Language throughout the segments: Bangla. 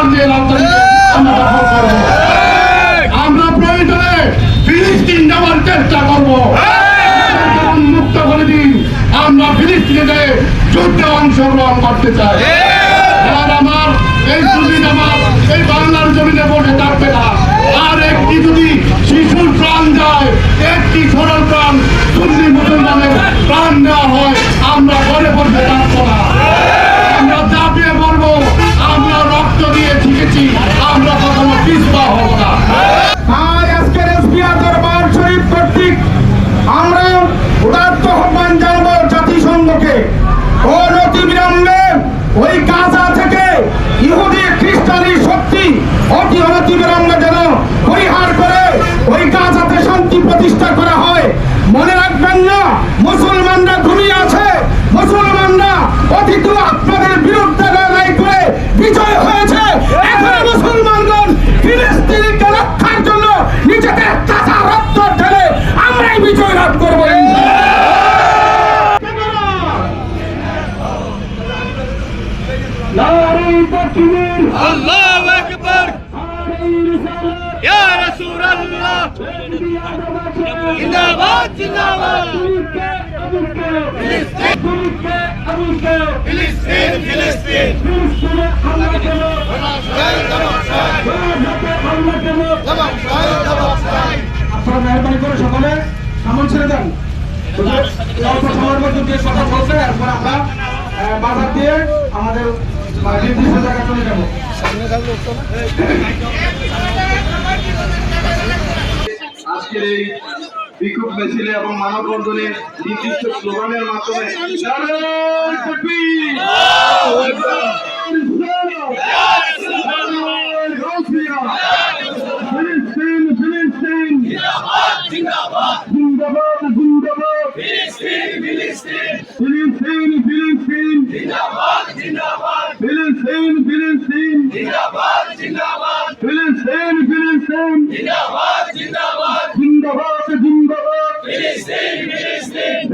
আমরা করব আমরা প্রয়োজনে ফিলিস্তিন যাওয়ার চেষ্টা করব। মুক্ত করে দিন। আমরা ফিলিস্তিনে যুদ্ধে অংশগ্রহণ করতে চাই। আর আমার এই জমিন আমার, এই বাংলার জমিনে বসে থাকবে না। আর একটি যদি শিশুর প্রাণ যায়, একটি সরল প্রাণ দিয়ে শিখেছি আমরা আপনারা মেহরবানি করে সকলে সামন ছেড়ে দেন অল্প মধ্যে কথা বলছে এরপর আমরা বাজার দিয়ে আমাদের নির্দিষ্ট জায়গায় চলে যাব আজকের এই বিক্ষোভ মিছিলে এবং মানববন্ধনে নির্দিষ্ট স্লোগানের মাধ্যমে নারায়ণ তাকবীর! ফিলিস্তিন, ফিলিস্তিন! জিন্দাবাদ, জিন্দাবাদ! ফিলিস্তিন, ফিলিস্তিন! ফিলিস্তিন, ফিলিস্তিন! ফিলিস্তিন, ফিলিস্তিন! জিন্দাবাদ জিন্দাবাদ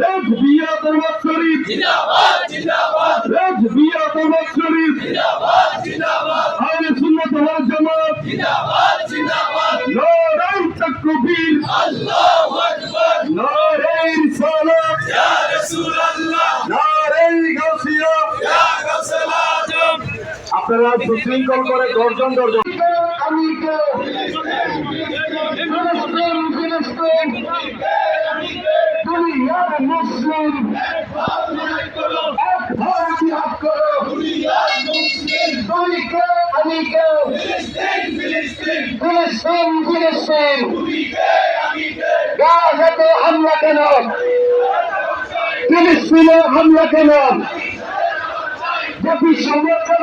এক বিয়া দরবার শরীফ এক বিয়া দরবার শরীফ আহলে সুন্নাত ওয়াল জামাত নারাই তাকবীর নারাই রিসালাত নারাই গাউসিয়া আপনারা সুশৃঙ্খল করে দর্জন দর্জন আমি কে ফিলিস্তিন ফিলিস্তিন দুনিয়ার মুসলিম। এক করো আমি কে ফিলিস্তিন ফিলিস্তিন। গাজাতে হামলা কেন? ফিলিস্তিনে হামলা কেন? জাতি সংরক্ষণ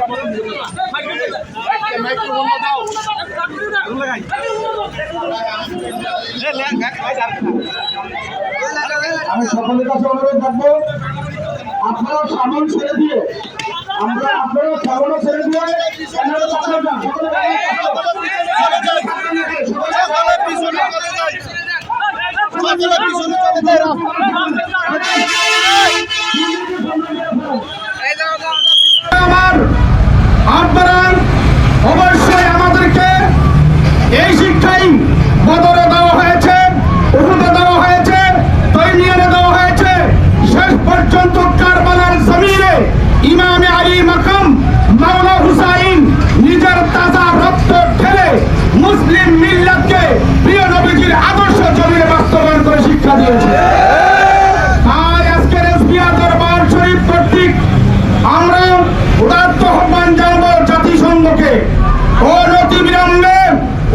আমি সকলের কাছে অনুরোধ রাখব আপনারা সামন ছেড়ে দিয়ে, আমরা আপনারা সামনে ছেড়ে দিয়ে আপনারা অবশ্যই আমাদেরকে এই শিক্ষাই বদলে দেওয়া হয়েছে উহুদে দেওয়া হয়েছে তৈরিয়ানে দেওয়া হয়েছে শেষ পর্যন্ত কারবালার জমিনে ইমামে আলী মাকাম মাওলা হুসাইন নিজের তাজা রক্ত ঢেলে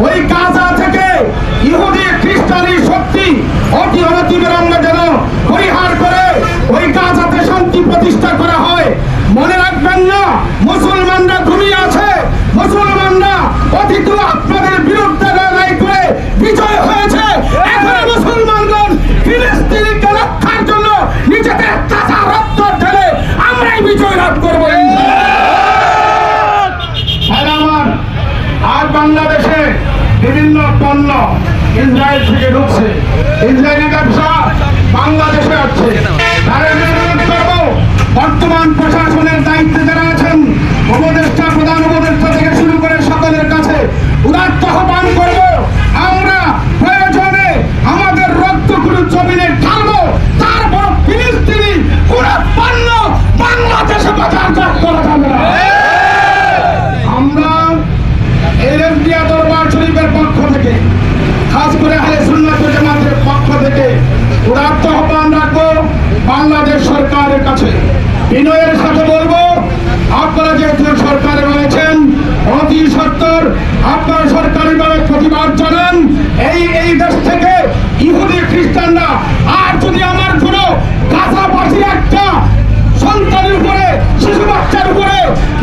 ওই গাজা থেকে ইহুদি খ্রিস্টানি শক্তি অতি অনতি বিলম্বে যেন পরিহার করে ওই গাজাতে শান্তি প্রতিষ্ঠা করা হয়। মনে রাখবেন না, মুসলমানরা ঘুমিয়ে আছে। মুসলমানরা অতীত আপনাদের বিরুদ্ধে লড়াই করে বিজয় হয়েছে। বাংলাদেশে বিভিন্ন পণ্য ইসরায়েল থেকে ঢুকছে। ইসরায়েলি ব্যবসা বাংলাদেশে আসছে তারা বিরোধ করব বর্তমান প্রশাসনের দায়িত্বে যারা আছেন উপদেষ্টা প্রধান উপদেষ্টা থেকে শুরু করে সকলের কাছে উদাত্ত আহ্বান করব আমরা প্রয়োজনে আমাদের রক্তগুলো জমিনে ঢালবো তারপর ফিলিস্তিনি পুরো পণ্য বাংলাদেশে বাজারজাত করা যাবে না আমরা এলএমডিয়া দরবার শরীফের পক্ষ থেকে খাস করে আহলে সুন্নাত ওয়াল জামাতের পক্ষ থেকে উদাত্ত আহ্বান রাখব বাংলাদেশ কাছে বিনয়ের সাথে বলব, আপনারা যেহেতু সরকারে রয়েছেন, অতি সত্তর, আপনারা সরকারিভাবে প্রতিবাদ জানান। এই এই দেশ থেকে ইহুদি খ্রিস্টানরা আর যদি আমার কোনো কাছাপাশি একটা সন্তানের উপরে, শিশু বাচ্চার উপরে,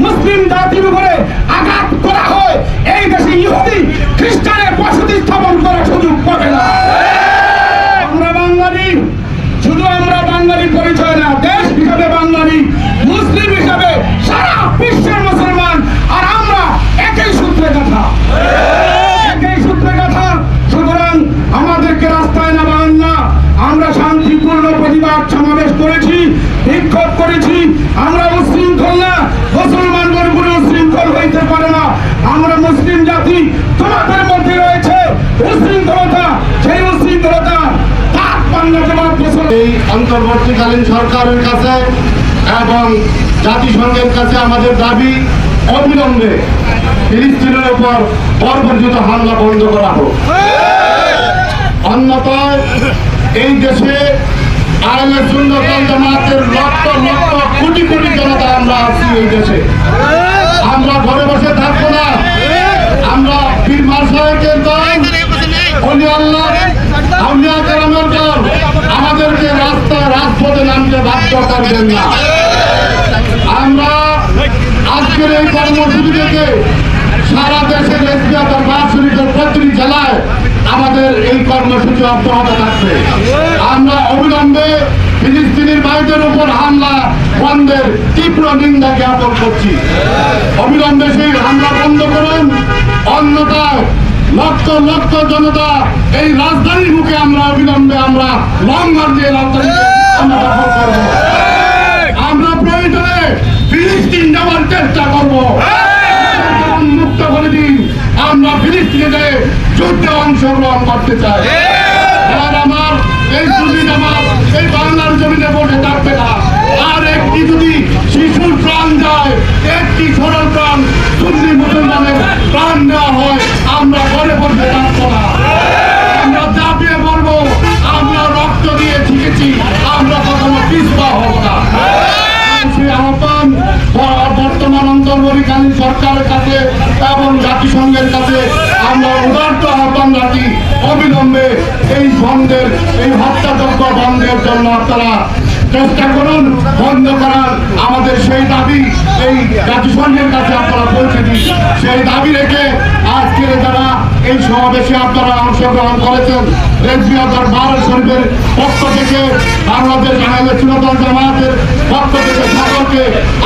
মুসলিম জাতির উপরে আঘাত করা হয় এই দেশে ইহুদি খ্রিস্টানের বসতি স্থাপন করার সুযোগ পাবে না আমরা বাঙালি শুধু আমরা বাঙালি পরিচয় না দেশ হিসাবে বাঙালি মুসলিম হিসাবে সারা বিশ্বের মুসলমান আর আমরা একই সূত্রে কথা একই সূত্রে কথা সুতরাং আমাদেরকে রাস্তায় নামান না আমরা শান্তিপূর্ণ প্রতিবাদ সমাবেশ করেছি বিক্ষোভ করেছি আমরা উশৃঙ্খল না মুসলমান কোনো উশৃঙ্খল হইতে পারে না আমরা মুসলিম জাতি তোমাদের মধ্যে রয়েছে উশৃঙ্খলতা সেই উশৃঙ্খলতা তার পান্না জবাব মুসলমান এই অন্তর্বর্তীকালীন সরকারের কাছে এবং জাতিসংঘের কাছে আমাদের দাবি অবিলম্বে ফিলিস্তিনের উপর বর্বরচিত হামলা বন্ধ করা হোক। অন্যথায় এই দেশে আইনে সুন্দরতন জামাতের লক্ষ লক্ষ কোটি কোটি জনতা আমরা আছি এই দেশে। আমরা ঘরে বসে থাকব না। আমরা দল অলি আল্লাহ আউলিয়া কেরামের দল। আমাদেরকে রাস্তায় রাজপথে নামতে বাধ্য করবেন না। আমরা আজকের এই কর্মসূচি থেকে সারা দেশের এসপিয়া দরবার শরীফের প্রতিটি জেলায় আমাদের এই কর্মসূচি অব্যাহত থাকবে। আমরা অবিলম্বে ফিলিস্তিনির ভাইদের উপর হামলা, বন্ধের তীব্র নিন্দা জ্ঞাপন করছি। অবিলম্বে সেই হামলা বন্ধ করুন। অন্যথায় লক্ষ লক্ষ জনতা এই রাজধানীর মুখে আমরা অবিলম্বে আমরা লং মার্চ দিয়ে রাজধানীকে আমরা প্রয়োজনে ফিলিস্তিন যাওয়ার চেষ্টা করব। মুক্ত করে দিন। আমরা ফিলিস্তিনে যেয়ে যুদ্ধে অংশগ্রহণ করতে চাই। আর আমার এই দুদিন আমার এই বাংলার জমিনে বসে থাকবে না। আর একটি যদি শিশুর প্রাণ যায়, একটি সরল প্রাণ সুন্নি মুসলমানের প্রাণ দেওয়া হয় আমরা ঘরে বসে থাকব আমরা চাপিয়ে পড়ব আমরা রক্ত দিয়ে শিখেছি আমরা কখনো পিছপা হব না। বর্তমান অন্তর্বর্তীকালীন সরকারের কাছে এবং জাতিসংঘের কাছে আমরা উদার্ত আহ্বান রাখি, অবিলম্বে এই বন্ধের, এই হত্যাযজ্ঞ বন্ধের জন্য আপনারা চেষ্টা করুন, বন্ধ করার আমাদের সেই দাবি, এই জাতিসংঘের কাছে আপনারা পৌঁছে দিন। সেই দাবি রেখে আজকে যারা এই সমাবেশে আপনারা অংশগ্রহণ করেছেন রেজিয়া দরবার শরীফের পক্ষ থেকে বাংলাদেশ আহলে চুনাদল জামাতের পক্ষ থেকে সকলকে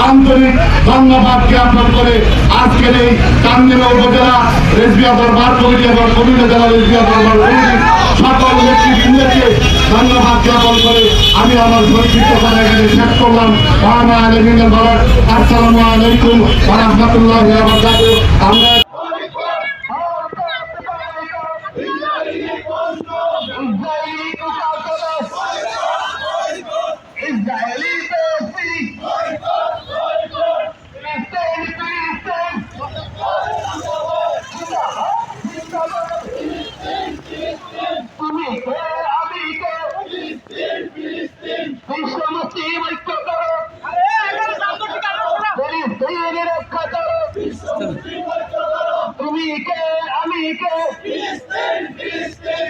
আন্তরিক ধন্যবাদ জ্ঞাপন করে আজকের এই কান্দিনা উপজেলা রেজবিয়া দরবার কমিটি এবং কুমিল্লা জেলা রেজবিয়া দরবার কমিটি সকল নেতৃবৃন্দকে ধন্যবাদ জ্ঞাপন করে আমি আমার সংক্ষিপ্ত কথা এখানে শেষ করলাম। মহানা আলমিনের বলার আসসালামু আলাইকুম রহমতুল্লাহ আমরা ইসরায়েলি ফিলিস্তিনি ফিলিস্তিন ফিলিস্তিন তুমি কে আমি কে বিশ্ব মুসলিম ঐক্য করো ফিলিস্তিনের রক্ষা করো ফিলিস্তিন ফিলিস্তিন ফিলিস্তিন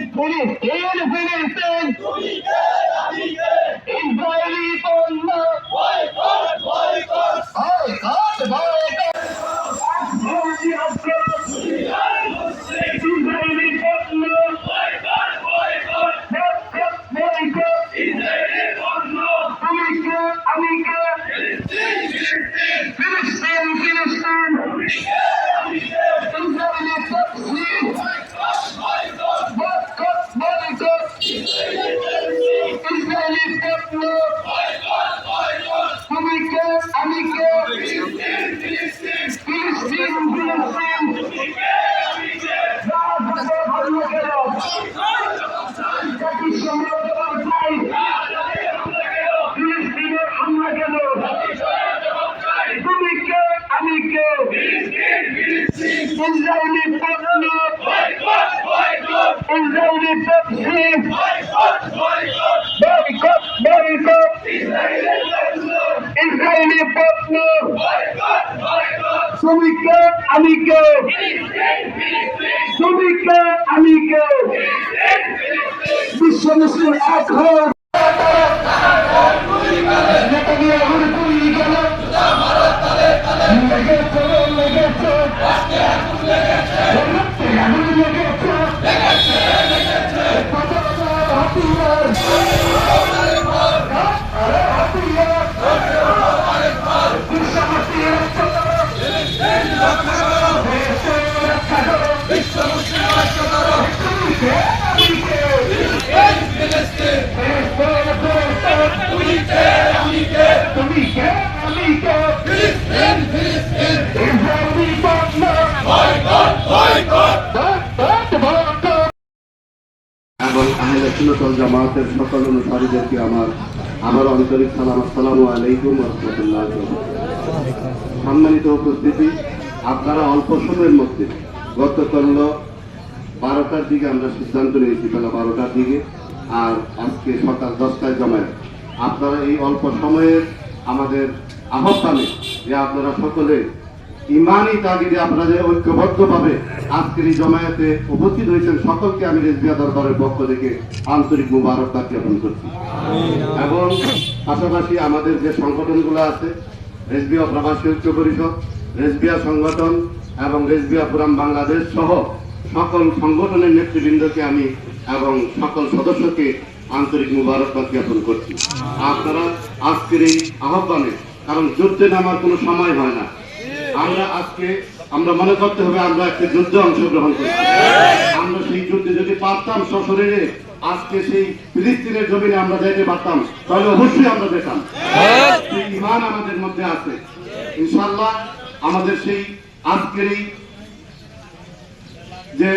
ফিলিস্তিন তুমি কে আমি কে ইসরায়েলি পণ্য বয়কট বয়কট বয়কট বয়কট ইসরায়েলি বয়কট ইসরায়েলি পক্ষী বয়কট বয়কট ইসরায়েলি বয়কট তুমি কে আমি কে তুমি কে আমি কে বিশ্ব মুসলিম এক হয়ে নেতানিয়াহুর গুলি 네. সুন্নাতুল জামাতের সকল অনুসারীদেরকে আমার আমার আন্তরিক সালাম, আসসালামু আলাইকুম রহমতুল্লাহ সম্মানিত উপস্থিতি, আপনারা অল্প সময়ের মধ্যে গতকাল বারোটার দিকে আমরা সিদ্ধান্ত নিয়েছি, বেলা বারোটার দিকে, আর আজকে সকাল দশটায় জমায় আপনারা এই অল্প সময়ের আমাদের আহ্বানে যে আপনারা সকলে ইমানি তাগিদে আপনাদের ঐক্যবদ্ধভাবে আজকের এই জমায়েতে উপস্থিত হয়েছেন সকলকে আমি রেজবিয়া দরবারের পক্ষ থেকে আন্তরিক মুবারকবাদ জ্ঞাপন করছি। এবং পাশাপাশি আমাদের যে সংগঠনগুলো আছে, রেজবিয়া প্রবাসী ঐক্য পরিষদ, রেজবিয়া সংগঠন এবং রেজবিয়া পুরাম বাংলাদেশ সহ সকল সংগঠনের নেতৃবৃন্দকে আমি এবং সকল সদস্যকে আন্তরিক মুবারকবাদ জ্ঞাপন করছি। আপনারা আজকের এই আহ্বানে, কারণ যুদ্ধে নামার কোনো সময় হয় না। আমরা আজকে, আমরা মনে করতে হবে আমরা একটা যুদ্ধে অংশগ্রহণ করছি আমরা সেই যুদ্ধে যদি পারতাম সশরীরে, আজকে সেই ফিলিস্তিনের জমিনে আমরা যাইতে পারতাম, তাহলে অবশ্যই আমরা যেতাম। সেই ইমান আমাদের মধ্যে আছে। ইনশাল্লাহ আমাদের সেই আজকের এই যে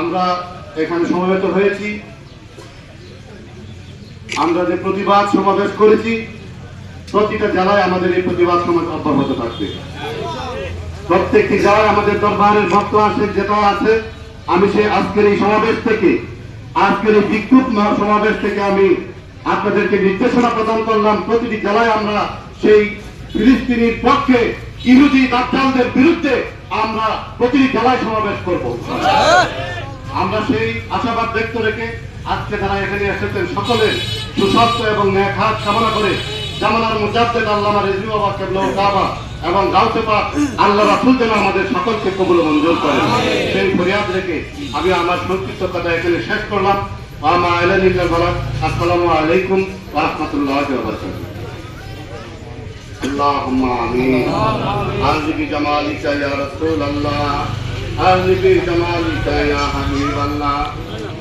আমরা এখানে সমবেত হয়েছি, আমরা যে প্রতিবাদ সমাবেশ করেছি প্রতিটা জেলায় আমাদের এই প্রতিবাদ সমাজ অব্যাহত থাকবে। প্রত্যেকটি জেলায় আমাদের দরবারের ভক্ত আছে যেটা আছে। আমি সেই আজকের এই সমাবেশ থেকে, আজকের এই বিক্ষোভ মহা- সমাবেশ থেকে আমি আপনাদেরকে নির্দেশনা প্রদান করলাম, প্রতিটি জেলায় আমরা সেই ফিলিস্তিনির পক্ষে ইহুদি দাজ্জালদের বিরুদ্ধে আমরা প্রতিটি জেলায় সমাবেশ করব। আমরা সেই আশাবাদ ব্যক্ত রেখে আজকে যারা এখানে এসেছেন সকলের সুস্বাস্থ্য এবং ন্যাখাত কামনা করে জামানার মুজাদ্দেদ আল্লামা রেজু বাবা কেবল কাবা এবং গাউতে পাক আল্লাহ রাসুল যেন আমাদের সকলকে কবুল মঞ্জুর করে সেই ফরিয়াদ রেখে আমি আমার সংক্ষিপ্ত কথা এখানে শেষ করলাম আমা আলাইকুম আসসালামু আলাইকুম ওয়া রাহমাতুল্লাহি ওয়া বারাকাতুহু اللهم آمين أعوذ بجمالك يا رسول الله أعوذ بجمالك يا حبيب الله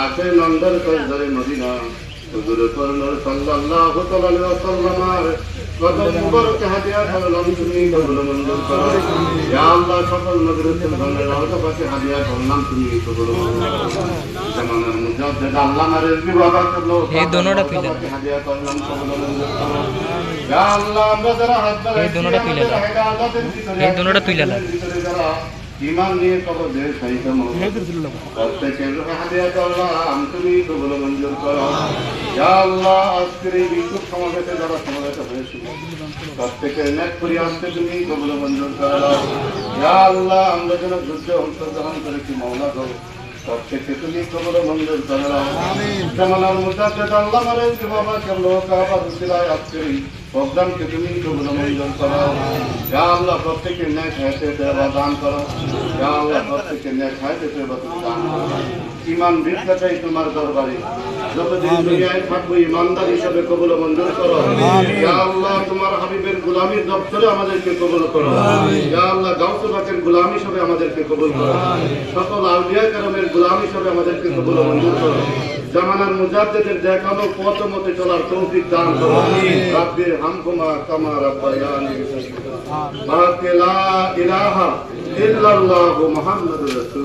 আখের নন্দর কজরে মদিনা। হুজুর করল সাল্লাল্লাহু তাআলা ওয়াসাল্লামার সকল মুবারক হাদিয়া করলাম তুমি কবুল মঞ্জুর করো। ইয়া আল্লাহ সকল নবীর উত্তরবঙ্গের রওজা হাদিয়া করলাম তুমি কবুল মঞ্জুর। করো জামানার মুজাদ্দিদ আল্লামা রিজভী বাবা করল এই দোনোটা পিলার। হাদিয়া করলাম কবুল মঞ্জুর করো। ইয়া আল্লাহ আমরা যারা হাত বাড়াইছি, এই দোনোটা পিলার। আমাদের হেদায়েতের ভিতরে এই দোনোটা তুইলা ঈমান নিয়ে কবরের সাহিত্য প্রত্যেকের হাদিয়া করলাম তুমি কবুল মঞ্জুর করো। ইয়া আল্লাহ আজকের এই বিক্ষোভ সমাবেশে যারা সমাবেত হয়েছিল প্রত্যেকের নেক করি আসতে তুমি কবুল মঞ্জুর করো। ইয়া আল্লাহ আমরা যেন যুদ্ধে অংশগ্রহণ করেছি মৌলা করো প্রত্যেককে তুমি কবুল মঞ্জুর করো। জামানার মুজাদ্দিদ আল্লাহ মারে বাবা কেমন কাবা রুসিলায় আজকের প্রোগ্রামকে তুমি কবুল মঞ্জুর করো। ইয়া আল্লাহ প্রত্যেকের নেক হায়াতে দেওয়া দান করো। ইয়া আল্লাহ প্রত্যেকের নেক হায়াতে দেওয়া তুমি দান করো। ইমান ভিক্ষা চাই তোমার দরবারে। যতদিন দুনিয়ায় থাকব ইমানদার হিসাবে কবুল মঞ্জুর করো। ইয়া আল্লাহ তোমার হাবিবের গোলামির দপ্তরে আমাদেরকে কবুল করো। আল্লাহ গাউসে গোলাম হিসাবে আমাদেরকে কবুল করো। সকল আউলিয়া কারামের গোলাম হিসাবে আমাদেরকে কবুল মঞ্জুর করো। জামানার মুজাদ্দেদের দেখানো পথ মতে চলার তৌফিক দান করো রাব্বির হামকুমা কামা রাব্বায়ানি মাকে লা ইলাহা ইল্লাল্লাহু মুহাম্মাদুর রাসূল